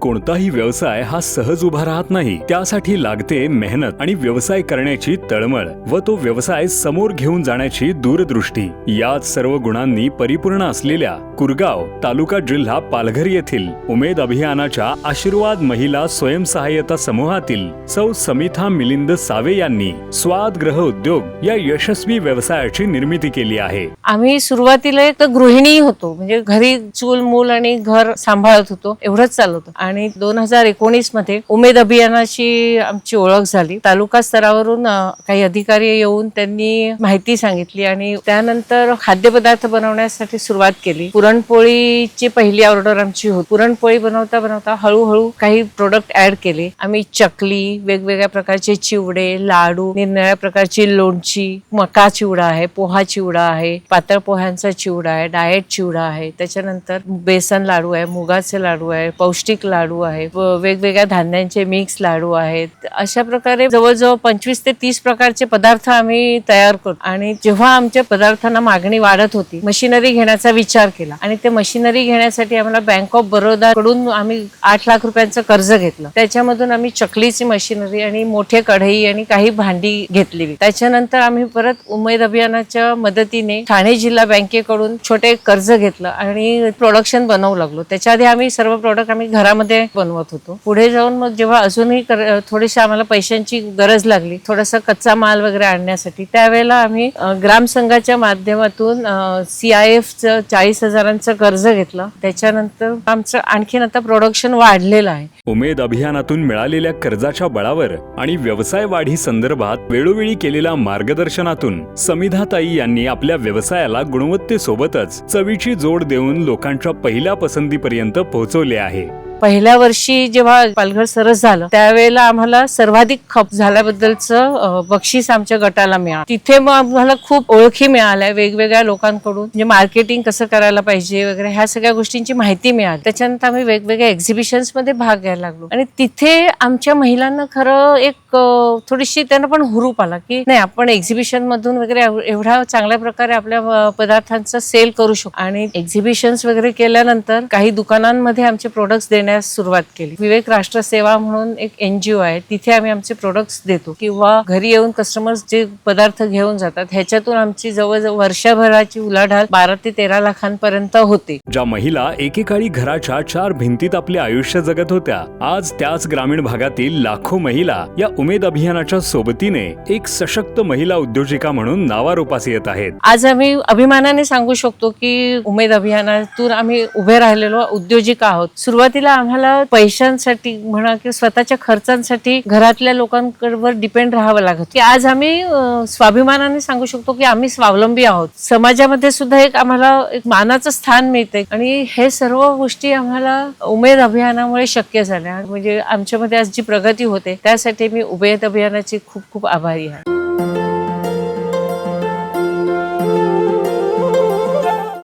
कोणताही व्यवसाय हा सहज उभा राहत नाही. त्यासाठी लागते मेहनत आणि व्यवसाय करण्याची तळमळ व तो व्यवसाय समोर घेऊन जाण्याची दूरदृष्टी. याच सर्व गुणांनी परिपूर्ण असलेल्या कुरगाव तालुका जिल्हा पालघर येथील उमेद अभियानाच्या आशीर्वाद महिला स्वयंसहाय्यता समूहातील सौ समिथा मिलिंद सावे यांनी स्वाद ग्रह उद्योग या यशस्वी व्यवसायाची निर्मिती केली आहे. आम्ही सुरुवातीला एक गृहिणी होतो. म्हणजे घरी चूल मूल आणि घर सांभाळत होतो. एवढंच चालत आणि दोन हजार एकोणीसमध्ये उमेद अभियानाची आमची ओळख झाली. तालुका स्तरावरून काही अधिकारी येऊन त्यांनी माहिती सांगितली आणि त्यानंतर खाद्यपदार्थ बनवण्यासाठी सुरुवात केली. पुरणपोळीची पहिली ऑर्डर आमची होती. पुरणपोळी बनवता बनवता हळूहळू काही प्रोडक्ट ऍड केले. आम्ही चकली वेगवेगळ्या प्रकारचे चिवडे लाडू निरनिळ्या प्रकारची लोणची मका चिवडा आहे पोहा चिवडा आहे पातळ पोह्यांचा चिवडा आहे डाएट चिवडा आहे. त्याच्यानंतर बेसन लाडू आहे मुगाचे लाडू आहे पौष्टिक लाडू आहे. व वेगवेगळ्या धान्यांचे मिक्स लाडू आहेत. अशा प्रकारे जवळजवळ पंचवीस ते तीस प्रकारचे पदार्थ आम्ही तयार करतो. आणि जेव्हा आमच्या पदार्थांना मागणी वाढत होती मशिनरी घेण्याचा विचार केला. आणि ते मशिनरी घेण्यासाठी आम्हाला बँक ऑफ बरोदा कडून आम्ही आठ लाख रुपयांचं कर्ज घेतलं. त्याच्यामधून आम्ही चकलीची मशिनरी आणि मोठे कढई आणि काही भांडी घेतली त्याच्यानंतर आम्ही परत उमेद अभियानाच्या मदतीने ठाणे जिल्हा बँकेकडून छोटे कर्ज घेतलं आणि प्रोडक्शन बनवू लागलो. त्याच्या आधी आम्ही सर्व प्रोडक्ट आम्ही घरामध्ये बनवत होतो. पुढे जाऊन मग जेव्हा अजूनही थोडीशी आम्हाला पैशांची गरज लागली थोडासा कच्चा माल वगैरे आणण्यासाठी त्यावेळेला आम्ही ग्रामसंघाच्या माध्यमातून सी आय एफचं चाळीस हजारांचं कर्ज घेतलं. त्याच्यानंतर आमचं आणखीन आता प्रोडक्शन वाढलेलं आहे. उमेद अभियानातून मिळालेल्या कर्जाच्या बळावर आणि व्यवसाय वाढी संदर्भात वेळोवेळी केलेल्या मार्गदर्शनातून समिधाताई यांनी आपल्या व्यवसायाला गुणवत्तेसोबतच चवीची जोड देऊन लोकांच्या पहिल्या पसंतीपर्यंत पोहोचवले आहे. पहिल्या वर्षी जेव्हा पालघर सरस झालं त्यावेळेला आम्हाला सर्वाधिक खप झाल्याबद्दलचं बक्षीस आमच्या गटाला मिळालं. तिथे मग आम्हाला खूप ओळखी मिळाल्या वेगवेगळ्या लोकांकडून. म्हणजे मार्केटिंग कसं करायला पाहिजे वगैरे ह्या सगळ्या गोष्टींची माहिती मिळाली. त्याच्यानंतर आम्ही वेगवेगळ्या एक्झिबिशन्समध्ये भाग घ्यायला लागलो. आणि तिथे आमच्या महिलांना खरं एक थोडीशी त्यांना पण हुरूप आला की नाही आपण एक्झिबिशन मधून वगैरे एव- एवढ्या चांगल्या प्रकारे आपल्या पदार्थांचा पदार्थांचं सेल करू शकतो आणि एक्झिबिशन्स वगैरे केल्यानंतर काही दुकानांमध्ये आमचे प्रोडक्ट्स देण्यास सुरुवात केली. विवेक राष्ट्र सेवा म्हणून एक एनजीओ आहे. तिथे आम्ही आमचे प्रोडक्ट्स देतो. किंवा घरी येऊन कस्टमर्स जे पदार्थ घेऊन जातात ह्याच्यातून आमची जवळजवळ वर्षभराची उलाढाल बारा ते तेरा लाखांपर्यंत होते. ज्या महिला एकेकाळी घराच्या चार भिंतीत आपले आयुष्य जगत होत्या आज त्याच ग्रामीण भागातील लाखो महिला या उमेद अभियानाच्या सोबतीने एक सशक्त महिला उद्योजिका म्हणून नावारूपास येत आहेत. आज आम्ही अभिमानाने सांगू शकतो की उमेद अभियानातून आम्ही उभे राहिलेलो उद्योजिका आहोत. सुरुवातीला आम्हाला पैशांसाठी म्हणा किंवा स्वतःच्या खर्चांसाठी घरातल्या लोकांकडवर डिपेंड राहावं लागत की आज आम्ही स्वाभिमानाने सांगू शकतो की आम्ही स्वावलंबी आहोत. समाजामध्ये सुद्धा एक आम्हाला एक मानाचं स्थान मिळतंय. आणि हे सर्व गोष्टी आम्हाला उमेद अभियानामुळे शक्य झाल्या. म्हणजे आमच्यामध्ये आज जी प्रगती होते त्यासाठी मी उमेद अभियानाची खूप खूप आभारी आहे.